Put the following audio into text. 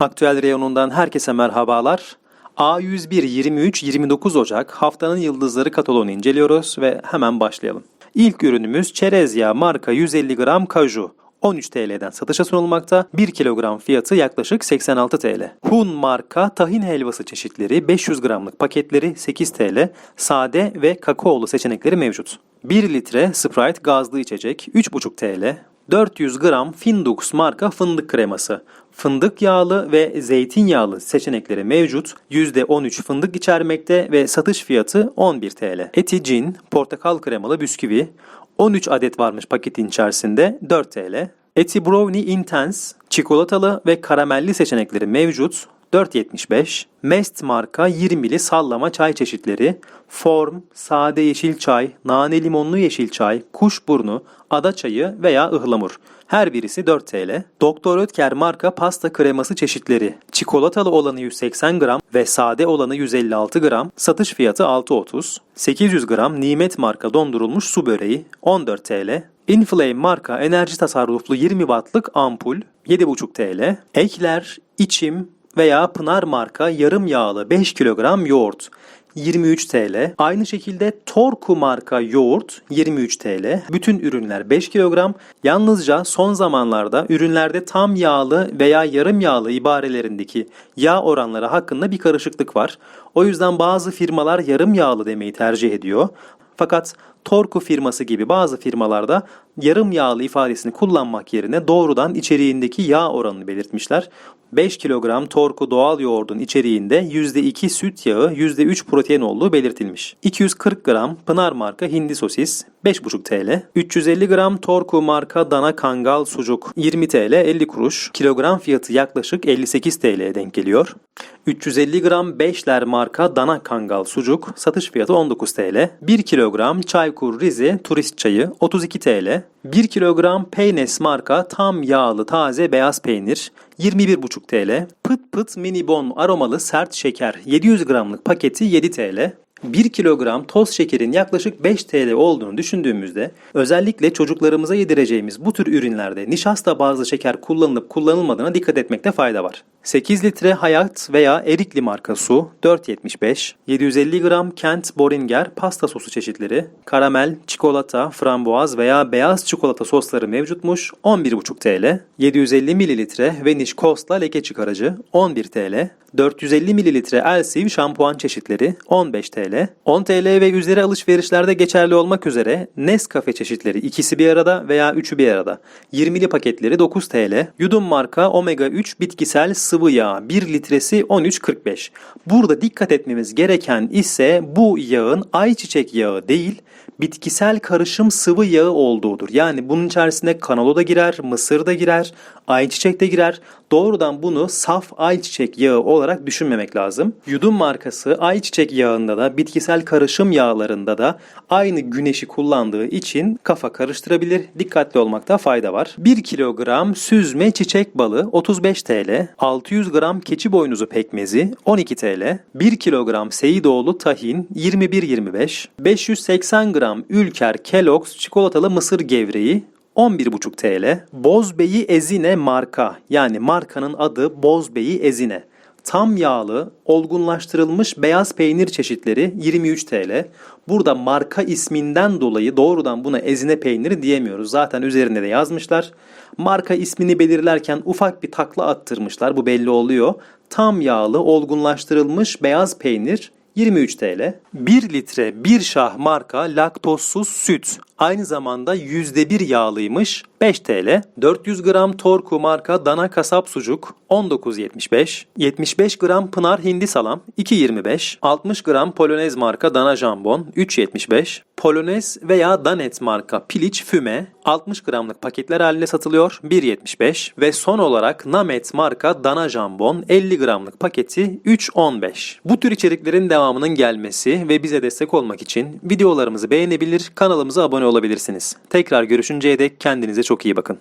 Aktüel reyonundan herkese merhabalar. A101 23-29 Ocak haftanın yıldızları kataloğunu inceliyoruz ve hemen başlayalım. İlk ürünümüz çerez marka 150 gram kaju. 13 TL'den satışa sunulmakta. 1 kilogram fiyatı yaklaşık 86 TL. Hun marka tahin helvası çeşitleri 500 gramlık paketleri 8 TL. Sade ve kakaolu seçenekleri mevcut. 1 litre Sprite gazlı içecek 3,5 TL. 400 gram Findux marka fındık kreması. Fındık yağlı ve zeytinyağlı seçenekleri mevcut. %13 fındık içermekte ve satış fiyatı 11 TL. Eti cin, portakal kremalı bisküvi. 13 adet varmış paketin içerisinde 4 TL. Eti brownie intense, çikolatalı ve karamelli seçenekleri mevcut. 4.75. Mest marka 20'li sallama çay çeşitleri. Form, sade yeşil çay, nane limonlu yeşil çay, kuşburnu, ada çayı veya ıhlamur. Her birisi 4 TL. Doktor Ötker marka pasta kreması çeşitleri. Çikolatalı olanı 180 gram ve sade olanı 156 gram. Satış fiyatı 6.30. 800 gram Nimet marka dondurulmuş su böreği 14 TL. Inflame marka enerji tasarruflu 20 wattlık ampul 7,5 TL. Ekler, içim veya Pınar marka yarım yağlı 5 kilogram yoğurt 23 TL. Aynı şekilde Torku marka yoğurt 23 TL. Bütün ürünler 5 kilogram. Yalnızca son zamanlarda ürünlerde tam yağlı veya yarım yağlı ibarelerindeki yağ oranları hakkında bir karışıklık var. O yüzden bazı firmalar yarım yağlı demeyi tercih ediyor. Fakat Torku firması gibi bazı firmalarda yarım yağlı ifadesini kullanmak yerine doğrudan içeriğindeki yağ oranını belirtmişler. 5 kilogram Torku doğal yoğurdun içeriğinde %2 süt yağı, %3 protein olduğu belirtilmiş. 240 gram Pınar marka hindi sosis 5,5 TL. 350 gram Torku marka dana kangal sucuk 20 TL 50 kuruş. Kilogram fiyatı yaklaşık 58 TL'ye denk geliyor. 350 gram 5'ler marka dana kangal sucuk satış fiyatı 19 TL. 1 kilogram Çaykur Rize turist çayı 32 TL. 1 kilogram Peynes marka tam yağlı taze beyaz peynir 21,5 TL. Pıt pıt mini bon aromalı sert şeker 700 gramlık paketi 7 TL. 1 kilogram toz şekerin yaklaşık 5 TL olduğunu düşündüğümüzde özellikle çocuklarımıza yedireceğimiz bu tür ürünlerde nişasta bazlı şeker kullanılıp kullanılmadığına dikkat etmekte fayda var. 8 litre Hayat veya Erikli marka su 4.75, 750 gram Kent Boringer pasta sosu çeşitleri, karamel, çikolata, frambuaz veya beyaz çikolata sosları mevcutmuş 11.5 TL, 750 mililitre Vanish Coast'la leke çıkarıcı 11 TL, 450 mililitre Elsiv şampuan çeşitleri 15 TL, 10 TL ve üzeri alışverişlerde geçerli olmak üzere Nescafe çeşitleri ikisi bir arada veya üçü bir arada. 20'li paketleri 9 TL. Yudum marka omega 3 bitkisel sıvı yağ 1 litresi 13.45. Burada dikkat etmemiz gereken ise bu yağın ayçiçek yağı değil bitkisel karışım sıvı yağı olduğudur. Yani bunun içerisinde kanalo da girer, mısır da girer, ayçiçek de girer. Doğrudan bunu saf ayçiçek yağı olarak düşünmemek lazım. Yudum markası ayçiçek yağında da bitkisel karışım yağlarında da aynı güneşi kullandığı için kafa karıştırabilir. Dikkatli olmakta fayda var. 1 kilogram süzme çiçek balı 35 TL. 600 gram keçi boynuzu pekmezi 12 TL. 1 kilogram Seyidoğlu tahin 21.25. 580 gram Ülker Kellogg's çikolatalı mısır gevreği 11,5 TL. Bozbeyi Ezine marka yani markanın adı Bozbeyi Ezine. Tam yağlı, olgunlaştırılmış beyaz peynir çeşitleri 23 TL. Burada marka isminden dolayı doğrudan buna ezine peyniri diyemiyoruz. Zaten üzerinde de yazmışlar. Marka ismini belirlerken ufak bir takla attırmışlar. Bu belli oluyor. Tam yağlı, olgunlaştırılmış beyaz peynir 23 TL. 1 litre bir şah marka laktozsuz süt. Aynı zamanda %1 yağlıymış 5 TL. 400 gram Torku marka dana kasap sucuk 19.75. 75 gram Pınar hindi salam 2.25. 60 gram Polonez marka dana jambon 3.75. Polonez veya Danet marka piliç füme 60 gramlık paketler halinde satılıyor 1.75 ve son olarak Namet marka dana jambon 50 gramlık paketi 3.15. Bu tür içeriklerin devamının gelmesi ve bize destek olmak için videolarımızı beğenebilir, kanalımıza abone olabilirsiniz. Tekrar görüşünceye dek kendinize çok iyi bakın.